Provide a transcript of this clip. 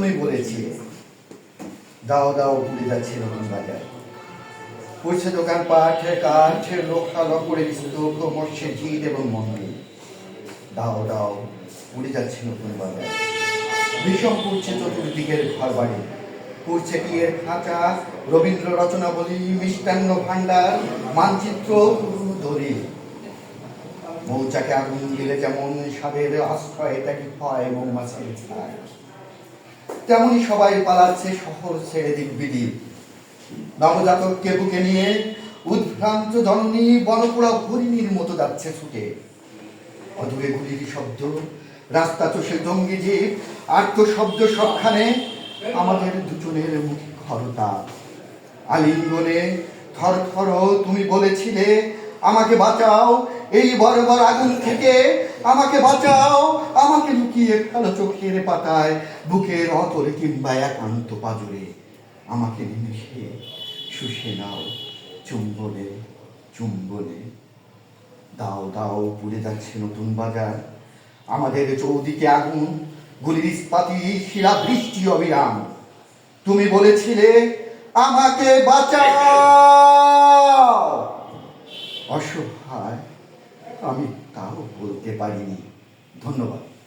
তুমি বলেছিলে দাও দাও ভুলে যাচ্ছে নতুন বাজার। পড়ছে দোকান পাঠ, কাঠ লোকালকড়ে স্তূপ মৎস্যের এবং মন্দির। দাও দাও উড়ে যাচ্ছে নতুন বাজার। বিষম পড়ছে চতুর্দিকের ঘর বাড়ি পড়ছে টিয়ের খাঁচা? রবীন্দ্র রচনা বলি মিষ্টান্ন ভাণ্ডার, মানচিত্র, ধরি। মৌচাকে আগুন দিলে যেমন স্বাদের আশ্রয় তাকে হয় মৌমাছির ছায় তেমনই সবাই পালাচ্ছে, শহর ছেড়ে দিব্যিদি নবজাতককে বুকে নিয়ে উদ্ভ্রান্ত জননী বনপোড়া হরিণীর মতো যাচ্ছে ছুটে। অদূরে গুলির শব্দ, রাস্তা চষে জঙ্গি জীব আর্ত শব্দ সবখানে আমাদের দুজনের মুখে খরতা আলিঙ্গনে থর থর তুমি বলেছিলে, আমাকে বাঁচাও, এই বড় আগুন থেকে আমাকে বাঁচাও, আমাকে লুকিয়ে ফেলো, চোখের পাতায়, বুকের অতলে কিংবা একান্ত পাজরে। আমাকে নিমিশে শুষে নাও, চুম্বনে চুম্বনে। দাও দাও, পুড়ে যাচ্ছে নতুন বাজার। আমাদের চৌদিকে আগুন, গুলির ইস্পাতি শিলা বৃষ্টি অবিরাম। তুমি বলেছিলে, আমাকে বাঁচাও। অসহায় আমি তাও বলতে পারিনি। ধন্যবাদ।